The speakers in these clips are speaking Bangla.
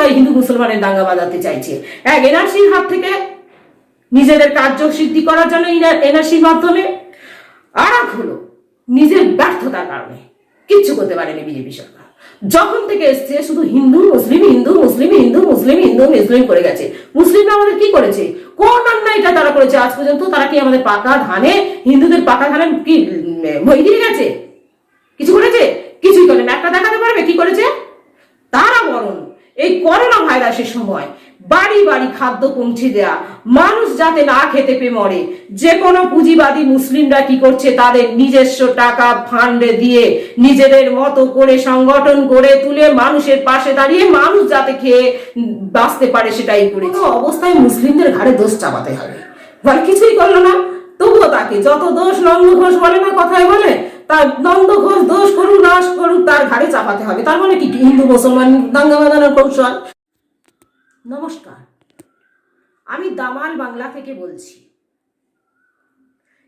অবস্থায় হিন্দু মুসলমানের দাঙ্গা বাজাতে চাইছে। এক এনআরসির হাত থেকে নিজেদের কার্য সিদ্ধি করার জন্য এনআরসির মাধ্যমে। আর এক হলো নিজের ব্যর্থতার কারণে। কিচ্ছু করতে পারেনি বিজেপি সরকার। যখন থেকে এসছে শুধু হিন্দু, মুসলিম হিন্দু মুসলিম হিন্দু মুসলিম হিন্দু, মুসলিম করে গেছে। মুসলিমরা আমাদের কি করেছে? কোন অন্যায়টা তারা করেছে আজ পর্যন্ত? তারা কি আমাদের পাকা ধানে, হিন্দুদের পাকা ধানে কি মই দিয়ে গেছে? কিছু করেছে? কিছুই করেন একটা দেখাতে পারবে কি করেছে? তারা বরং এই করোনা ভাইরাসের সময় বাড়ি বাড়ি খাদ্য পৌঁছে দেয়া মানুষ যাতে না খেতে পেয়ে মরে যে কোনো পুঁজিবাদী মুসলিমরা কি করছে তাদের নিজস্ব টাকা ফান্ডে দিয়ে নিজেদের মতো করে সংগঠন করে তুলে মানুষের পাশে দাঁড়িয়ে মানুষ যাতে খেয়ে বাঁচতে পারে সেটাই করেছে। কোনো অবস্থায় মুসলিমদের ঘাড়ে দোষ চাপাতে হবে। কিছুই করল না। তবুও তাকে যত দোষ নন্দ ঘোষ বলে না কথায় বলে তার নন্দ ঘোষ দোষ করুক, নাশ করুক, তার ঘাড়ে চাপাতে হবে। তার মানে কি হিন্দু, মুসলমান, দাঙ্গা বাঁধানোর কৌশল। নমস্কার। আমি দামাল বাংলা থেকে বলছি।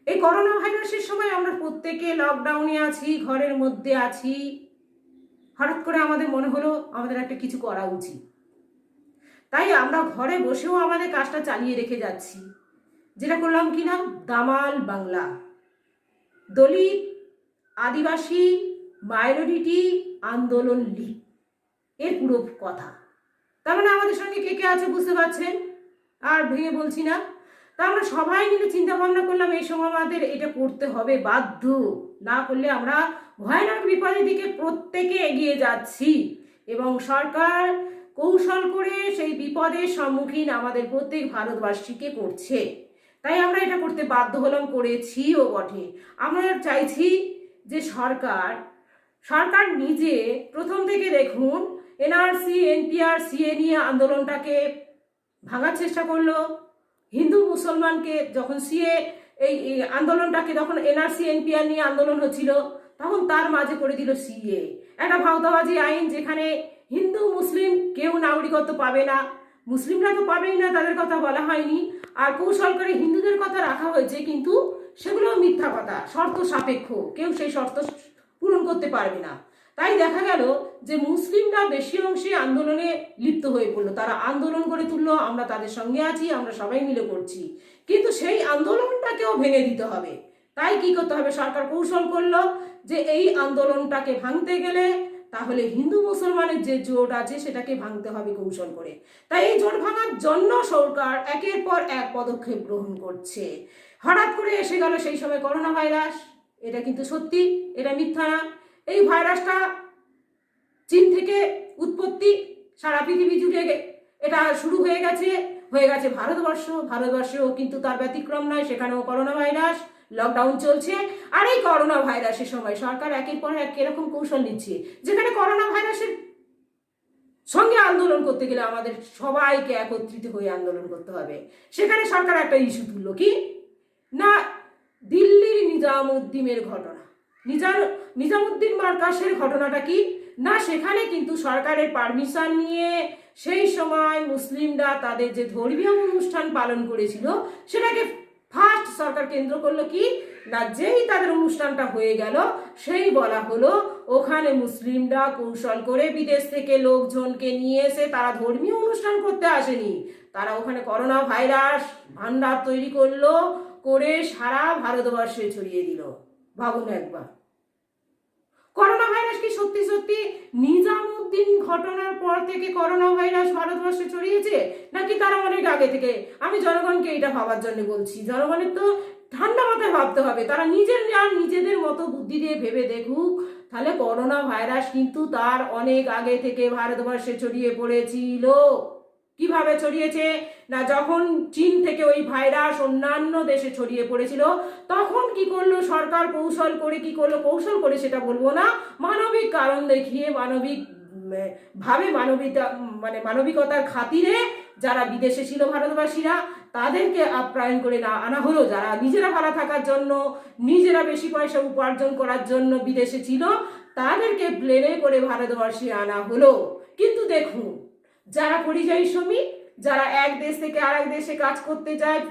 এই করোনা ভাইরাসের সময় আমরা প্রত্যেকে লকডাউনে আছি, ঘরের মধ্যে আছি। হঠাৎ করে আমাদের মনে হলো আমাদের একটা কিছু করা উচিত। তাই আমরা ঘরে বসেও আমাদের কাজটা চালিয়ে রেখে যাচ্ছি। যেটা করলাম কি না দামাল বাংলা। দলিত আদিবাসী মাইনরিটি আন্দোলন লীগ এর পুরো কথা। তার মানে আমাদের সঙ্গে কে কে আছে বুঝতে পারছেন? আর ভেঙে বলছি না। তা আমরা সবাই মিলে চিন্তা ভাবনা করলাম, এই সময় আমাদের এটা করতে হবে, বাধ্য। না করলে আমরা ভয়ানক বিপদের দিকে প্রত্যেকে এগিয়ে যাচ্ছি। এবং সরকার কৌশল করে সেই বিপদের সম্মুখীন আমাদের প্রত্যেক ভারতবাসীকে করছে। তাই আমরা এটা করতে বাধ্য হলাম করেছিও বটে। আমরা চাইছি যে সরকার সরকার নিজে প্রথম থেকে দেখুন এনআরসি, এনপিআর, সিএ নিয়ে আন্দোলনটাকে ভাঙার চেষ্টা করল। হিন্দু মুসলমানকে যখন সিএ এই আন্দোলনটাকে যখন এনআরসি, এনপিআর নিয়ে আন্দোলন হচ্ছিল, তখন তার মাঝে করে দিল সিএ। একটা ভাওতাবাজি আইন যেখানে হিন্দু, মুসলিম কেউ নাগরিকত্ব পাবে না। মুসলিমরা তো পাবেই না, তাদের কথা বলা হয়নি। আর কৌশল করে হিন্দুদের কথা রাখা হয়েছে, কিন্তু সেগুলো মিথ্যা কথা, শর্ত সাপেক্ষ। কেউ সেই শর্ত পূরণ করতে পারবে না। তাই দেখা গেল যে মুসলিমরা বেশি অংশে আন্দোলনে লিপ্ত হয়ে পড়ল। তারা আন্দোলন করে তুললো, আমরা তাদের সঙ্গে আছি, আমরা সবাই মিলে করছি। কিন্তু সেই আন্দোলনটাকেও ভেঙে দিতে হবে। তাই কি করতে হবে? সরকার কৌশল করল যে এই আন্দোলনটাকে ভাঙতে গেলে তাহলে হিন্দু মুসলমানের যে জোট আছে, সেটাকে ভাঙতে হবে কৌশল করে। তাই এই জোট ভাঙার জন্য সরকার একের পর এক পদক্ষেপ গ্রহণ করছে। হঠাৎ করে এসে গেল সেই সময় করোনা ভাইরাস। এটা কিন্তু সত্যি, এটা মিথ্যা না। এই ভাইরাসটা চীন থেকে উৎপত্তি, সারা পৃথিবী জুড়ে এটা শুরু হয়ে গেছে হয়ে গেছে ভারতবর্ষ। ভারতবর্ষেও কিন্তু তার ব্যতিক্রম নয়, সেখানেও করোনা ভাইরাস লকডাউন চলছে। আর এই করোনা ভাইরাসের সময় সরকার একের পর এক এরকম কৌশল নিচ্ছে, যেখানে করোনা ভাইরাসের সঙ্গে আন্দোলন করতে গেলে আমাদের সবাইকে একত্রিত হয়ে আন্দোলন করতে হবে। সেখানে সরকার একটা ইস্যু তুললো, কি? না দিল্লির নিজামুদ্দিনের ঘটনা। নিজাম, নিজামুদ্দিন মার্কাসের ঘটনাটা কি? না, সেখানে কিন্তু সরকারের পারমিশন নিয়ে সেই সময় মুসলিমরা তাদের যে ধর্মীয় অনুষ্ঠান পালন করেছিল, সেটাকে ফার্স্ট সরকার কেন্দ্র করল কি? না, যেই তাদের অনুষ্ঠানটা হয়ে গেল, সেই বলা হলো, ওখানে মুসলিমরা কৌশল করে বিদেশ থেকে লোকজনকে নিয়ে এসে তারা ধর্মীয় অনুষ্ঠান করতে আসেনি। তারা ওখানে করোনা ভাইরাস ভান্ডার তৈরি করল করে সারা ভারতবর্ষে ছড়িয়ে দিল। ভাবুন একবার। করোনা ভাইরাস কি সত্যি সত্যি নিজামুদ্দিন ঘটনার পর থেকে করোনা ভাইরাস ভারতবর্ষে ছড়িয়েছে? নাকি তারা অনেক আগে থেকে? আমি জনগণকে এটা ভাবার জন্য বলছি। জনগণের তো ঠান্ডা মাথায় ভাবতে হবে। তারা নিজের আর নিজেদের মতো বুদ্ধি দিয়ে ভেবে দেখুক। তাহলে করোনা ভাইরাস কিন্তু তার অনেক আগে থেকে ভারতবর্ষে ছড়িয়ে পড়েছিল। কীভাবে ছড়িয়েছে? না, যখন চীন থেকে ওই ভাইরাস অন্যান্য দেশে ছড়িয়ে পড়েছিল, তখন কি করল সরকার? কৌশল করে কি করল? কৌশল করে সেটা বলব না। মানবিক কারণ দেখিয়ে, মানবিক ভাবে মানবিকতা মানে মানবিকতার খাতিরে যারা বিদেশে ছিল ভারতবাসীরা, তাদেরকে আপ্যায়ন করে না আনা হলো। যারা নিজেরা ভালো থাকার জন্য, নিজেরা বেশি পয়সা উপার্জন করার জন্য বিদেশে ছিল, তাদেরকে প্লেনে করে ভারতবর্ষে আনা হলো। কিন্তু দেখুন যারা পরিযায়ী শ্রমিক, যারা এক দেশ থেকে আরেক দেশে কাজ করতে যায়,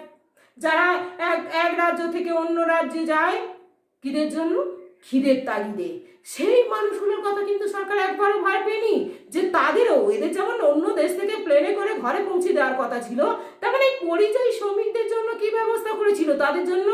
যারা এক এক রাজ্য থেকে অন্য রাজ্যে যায়, কিদের জন্য? খিদের তাগিদে। সেই মানুষগুলোর কথা কিন্তু সরকার একবারও ভয় পেয়নি, যে তাদেরও, এদের যেমন অন্য দেশ থেকে প্লেনে করে ঘরে পৌঁছে দেওয়ার কথা ছিল, তার মানে এই পরিযায়ী শ্রমিকদের জন্য কি ব্যবস্থা করেছিল? তাদের জন্য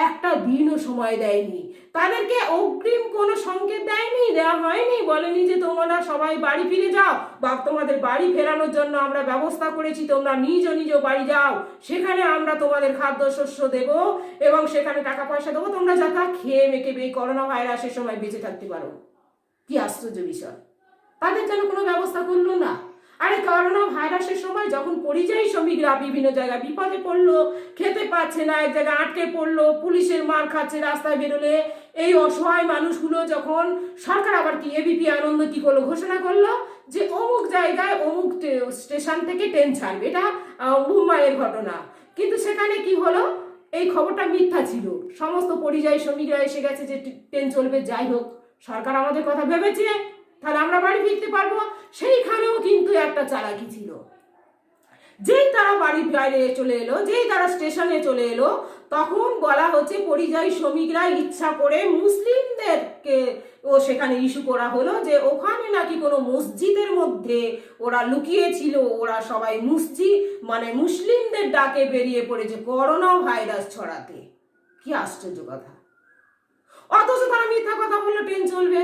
একটা দিনও সময় দেয়নি। তাদেরকে অগ্রিম কোনো সংকেত দেয়নি দেওয়া হয়নি। বলেনি যে তোমরা সবাই বাড়ি ফিরে যাও। বা তোমাদের বাড়ি ফেরানোর জন্য আমরা ব্যবস্থা করেছি, তোমরা নিজ নিজ বাড়ি যাও। সেখানে আমরা তোমাদের খাদ্যশস্য দেব এবং সেখানে টাকা পয়সা দেবো। তোমরা যাতে খেয়ে মেখে এই করোনা ভাইরাসের সময় বেঁচে থাকতে পারো। কি আশ্চর্য বিষয়। তাদের জন্য কোনো ব্যবস্থা করল না। আরে করোনা ভাইরাসের সময় যখন পরিযায়ী শ্রমিকরা বিভিন্ন জায়গায় বিপদে পড়ল, খেতে পাচ্ছে না, এক জায়গায় আটকে পড়ল, পুলিশের মার খাচ্ছে রাস্তায় বেরোলে, এই অসহায় মানুষগুলো যখন সরকার আবার কি এবিপি আনন্দ কি করল, ঘোষণা করল যে অমুক জায়গায় অমুক স্টেশন থেকে ট্রেন ছাড়বে। এটা মুম্বাইয়ের ঘটনা। কিন্তু সেখানে কি হলো? এই খবরটা মিথ্যা ছিল। সমস্ত পরিযায়ী শ্রমিকরা এসে গেছে যে ট্রেন চলবে, যাই হোক, সরকার আমাদের কথা ভেবেছে। তাহলে আমরা বাড়ি ফিরতে পারব? সেইখানেও কিন্তু একটা চালাকি ছিল। যেই তারা বাড়ির বাইরে চলে এলো, যেই তারা স্টেশনে চলে এলো, তখন বলা হচ্ছে পরিযায়ী শ্রমিকরা ইচ্ছা করে মুসলিমদেরকে ও সেখানে ইস্যু করা হলো যে ওখানে নাকি কোনো মসজিদের মধ্যে ওরা লুকিয়েছিল, ওরা সবাই মসজিদ মানে মুসলিমদের ডাকে বেরিয়ে পড়েছে করোনা ভাইরাস ছড়াতে। কি আশ্চর্য কথা। অথচ তারা মিথ্যা কথা বলল, ট্রেন চলবে।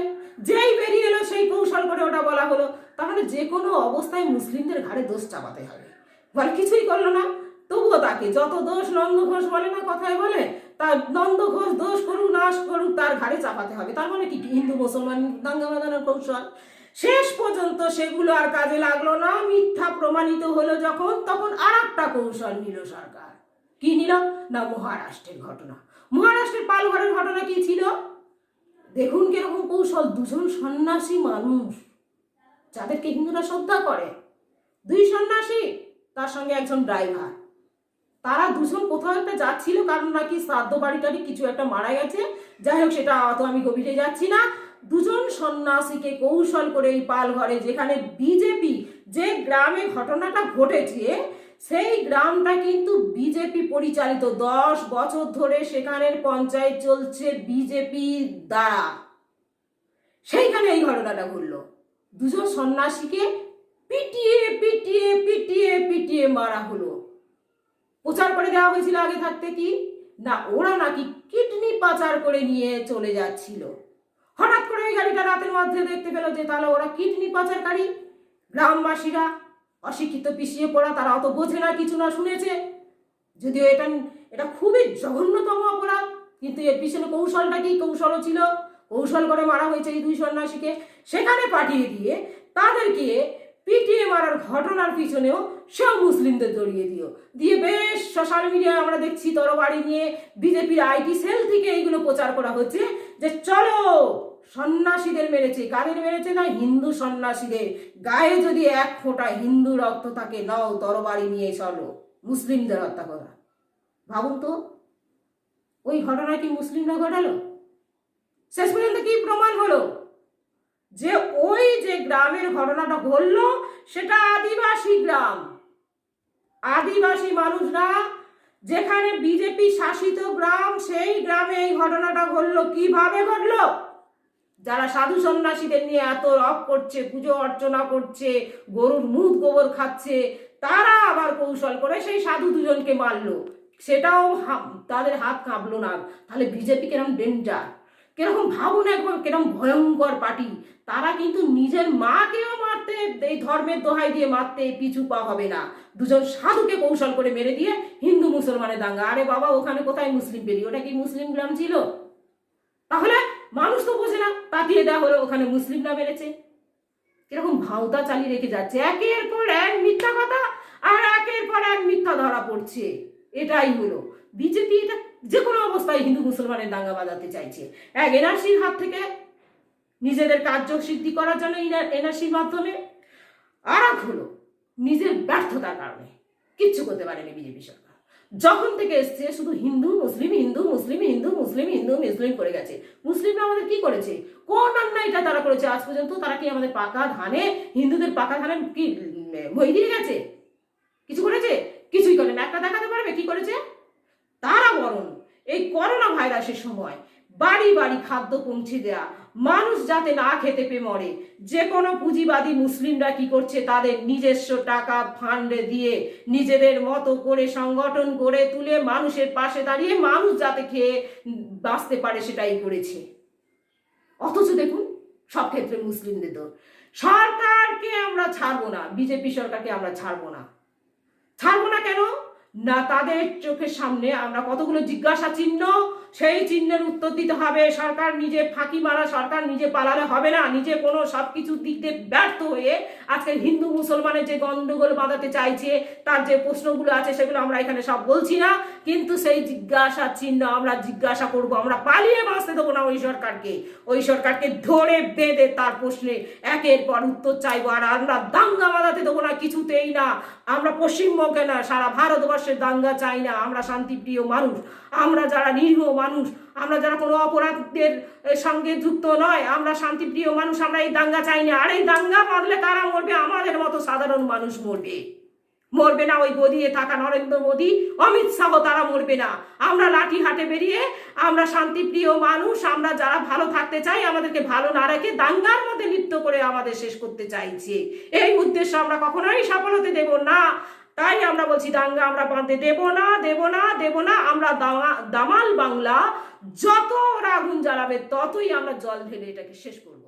যেই বেরিয়ে এলো সেই কৌশল করে ওটা বলা হলো। তাহলে যে কোনো অবস্থায় মুসলিমদের ঘাড়ে দোষ চাপাতে হবে। বলে, কিছুই করল না। তবুও তাকে যত দোষ নন্দ ঘোষ বলে না কথায় বলে, তার নন্দ ঘোষ দোষ করুক, নাশ করুক, তার ঘাড়ে চাপাতে হবে। তার মানে কি? হিন্দু, মুসলমান, দাঙ্গা বাঁধানোর কৌশল। শেষ পর্যন্ত সেগুলো আর কাজে লাগল না। মিথ্যা প্রমাণিত হলো যখন, তখন আর একটা কৌশল নিল সরকার। কি নিল? না, মহারাষ্ট্রের ঘটনা। মহারাষ্ট্রের পালঘরের ঘটনা কি ছিল? দেখুন কীরকম কৌশল, দুজন সন্ন্যাসী মানুষ, যাদেরকে হিন্দুরা শ্রদ্ধা করে। দুই সন্ন্যাসী, তার সঙ্গে একজন ড্রাইভার তারা দুজন কোথাও একটা যাচ্ছিল, কারণ নাকি শ্রাদ্ধ বাড়িটারি কিছু একটা মারা গেছে। যাই হোক, সেটা অত আমি গভীরে যাচ্ছি না। দুজন সন্ন্যাসীকে কৌশল করে এই পালঘরে, যেখানে বিজেপি যে গ্রামে ঘটনাটা ঘটেছে সেই গ্রামটা কিন্তু বিজেপি পরিচালিত। দশ বছর ধরে সেখানের পঞ্চায়েত চলছে বিজেপি দ্বারা। সেইখানে এই ঘটনাটা ঘটলো। দুজন সন্ন্যাসীকে পিটিয়ে পিটিয়ে পিটিয়ে পিটিয়ে মারা হলো। প্রচার করে দেওয়া হয়েছিল আগে থাকতে কি? না, ওরা নাকি কিডনি পাচার করে নিয়ে চলে যাচ্ছিল। হঠাৎ করে ওই গাড়িটা রাতের মধ্যে দেখতে পেল যে তাহলে ওরা কিডনি পাচারকারী। গ্রামবাসীরা অশিক্ষিত পিছিয়ে পড়া, তারা অত বোঝে না, কিছু না শুনেছে। যদিও এটা এটা খুবই জঘন্যতম অপরাধ, কিন্তু এর পিছনে কৌশলটা কি? কৌশলও ছিল। কৌশল করে মারা হয়েছে এই দুই সন্ন্যাসীকে। সেখানে পাঠিয়ে দিয়ে তাদেরকে পিটিয়ে মারার ঘটনার পিছনেও সেও মুসলিমদের জড়িয়ে দিও দিয়ে বেশ সোশ্যাল মিডিয়ায় আমরা দেখছি তরবারি নিয়ে বিজেপির আইটি সেল থেকে এইগুলো প্রচার করা হচ্ছে যে চলো সন্ন্যাসীদের মেরেছে। কাদের মেরেছে না? হিন্দু সন্ন্যাসীদের। গায়ে যদি এক ফোঁটা হিন্দু রক্ত থাকে, নাও তরবারি নিয়ে চলো। মুসলিমদের হত্যা করা। ভাবুন তো, ওই ঘটনা কি মুসলিমরা ঘটালো? শেষ পর্যন্ত কি প্রমাণ হলো? যে ওই যে গ্রামের ঘটনাটা ঘটলো, সেটা আদিবাসী গ্রাম। আদিবাসী মানুষরা, যেখানে বিজেপি শাসিত গ্রাম, সেই গ্রামে এই ঘটনাটা ঘটলো। কীভাবে ঘটলো? যারা সাধু সন্ন্যাসীদের নিয়ে এত রব করছে, পুজো অর্চনা করছে, গরুর মুখ গোবর খাচ্ছে, তারা আবার কৌশল করে সেই সাধু দুজনকে মারলো। সেটাও তাদের হাত কাঁপলো না। তাহলে বিজেপি কেরম ডেঞ্জার কীরকম ভাবুন একবার কিরম ভয়ঙ্কর পার্টি? তারা কিন্তু নিজের মাকেও মারতে, এই ধর্মের দোহাই দিয়ে মারতে পিছু পা হবে না। দুজন সাধুকে কৌশল করে মেরে দিয়ে হিন্দু মুসলমানের দাঙ্গা। আরে বাবা, ওখানে কোথায় মুসলিম বেরিয়ে ওটা কি মুসলিম গ্রাম ছিল? তাহলে মানুষ তো বোঝে না তাকিয়ে দেওয়া হলো, ওখানে মুসলিমরা বেড়েছে কীরকম ভাওতা চালিয়ে রেখে যাচ্ছে। একের পর এক মিথ্যা কথা, আর একের পর এক মিথ্যা ধরা পড়ছে। এটাই হলো। বিজেপি এটা যে কোনো অবস্থায় হিন্দু মুসলমানের দাঙ্গা বাজাতে চাইছে। এক এনআরসির হাত থেকে নিজেদের কার্য সিদ্ধি করার জন্য এনআরসির মাধ্যমে। আর এক হলো নিজের ব্যর্থতার কারণে। কিচ্ছু করতে পারেনি বিজেপি সরকার। যখন থেকে এসছে, শুধু হিন্দু, মুসলিম হিন্দু মুসলিম হিন্দু মুসলিম হিন্দু, মুসলিম করে গেছে। মুসলিমরা আমাদের কি করেছে? কোন অন্যায়টা তারা করেছে আজ পর্যন্ত? তারা কি আমাদের পাকা ধানে, হিন্দুদের পাকা ধানে কি, মই দিয়ে গেছে? কিছু করেছে? কিছুই করেন একটা দেখাতে পারবে কি করেছে? তারা বরং এই করোনা ভাইরাসের সময় বাড়ি বাড়ি খাদ্য পৌঁছে দেয়া মানুষ যাতে না খেতে পেয়ে মরে। যে কোনো পুঁজিবাদী মুসলিমরা কি করছে? তাদের নিজস্ব টাকা ফান্ডে দিয়ে নিজেদের মতো করে সংগঠন করে তুলে মানুষের পাশে দাঁড়িয়ে মানুষ যাতে খেয়ে বাঁচতে পারে সেটাই করেছে। অথচ দেখুন, সব ক্ষেত্রে মুসলিমদের দোষ সরকারকে আমরা ছাড়বো না, বিজেপি সরকারকে আমরা ছাড়বো না। ছাড়বো না কেন? না তাদের চোখের সামনে আমরা কতগুলো জিজ্ঞাসা চিহ্ন সেই চিহ্নের উত্তর দিতে হবে। সরকার নিজে ফাঁকি মারা, সরকার নিজে পালালে হবে না। নিজে কোনো সব কিছুর দিক দিয়ে ব্যর্থ হয়ে আজকে হিন্দু মুসলমানের যে গন্ডগোল বাঁধাতে চাইছে, তার যে প্রশ্নগুলো আছে সেগুলো আমরা এখানে সব বলছি না। কিন্তু সেই জিজ্ঞাসা চিহ্ন আমরা জিজ্ঞাসা করব, আমরা পালিয়ে বাঁচতে দেবো না ওই সরকারকে। ওই সরকারকে ধরে বেঁধে তার প্রশ্নে একের পর উত্তর চাইব। আর আমরা দাঙ্গা বাঁধাতে দেবো না, কিছুতেই না। আমরা পশ্চিমবঙ্গে না, সারা ভারতবর্ষের দাঙ্গা চাই না, আমরা শান্তিপ্রিয় মানুষ। আমরা যারা নিরীহ মানুষ, আমরা যারা কোনো অপরাধের সঙ্গে যুক্ত নয়, আমরা শান্তিপ্রিয় মানুষ, আমরা এই দাঙ্গা চাই না। আর এই দাঙ্গা বাঁধলে তারা মরবে, আমাদের মতো সাধারণ মানুষ মরবে। মরবে না ওই গদিয়ে থাকা নরেন্দ্র মোদী, অমিত শাহ তারা মরবে না। আমরা লাঠি হাটে বেরিয়ে, আমরা শান্তিপ্রিয় মানুষ, আমরা যারা ভালো থাকতে চাই, আমাদেরকে ভালো না রেখে দাঙ্গার মধ্যে লিপ্ত করে আমাদের শেষ করতে চাইছে। এই উদ্দেশ্য আমরা কখনোই সফল হতে দেব না। তাই আমরা বলছি, দাঙ্গা আমরা বাঁধতে দেব না দেব না দেব না। আমরা দামা- দামাল বাংলা যত আগুন জ্বালাবে, ততই আমরা জল ঢেলে এটাকে শেষ করব।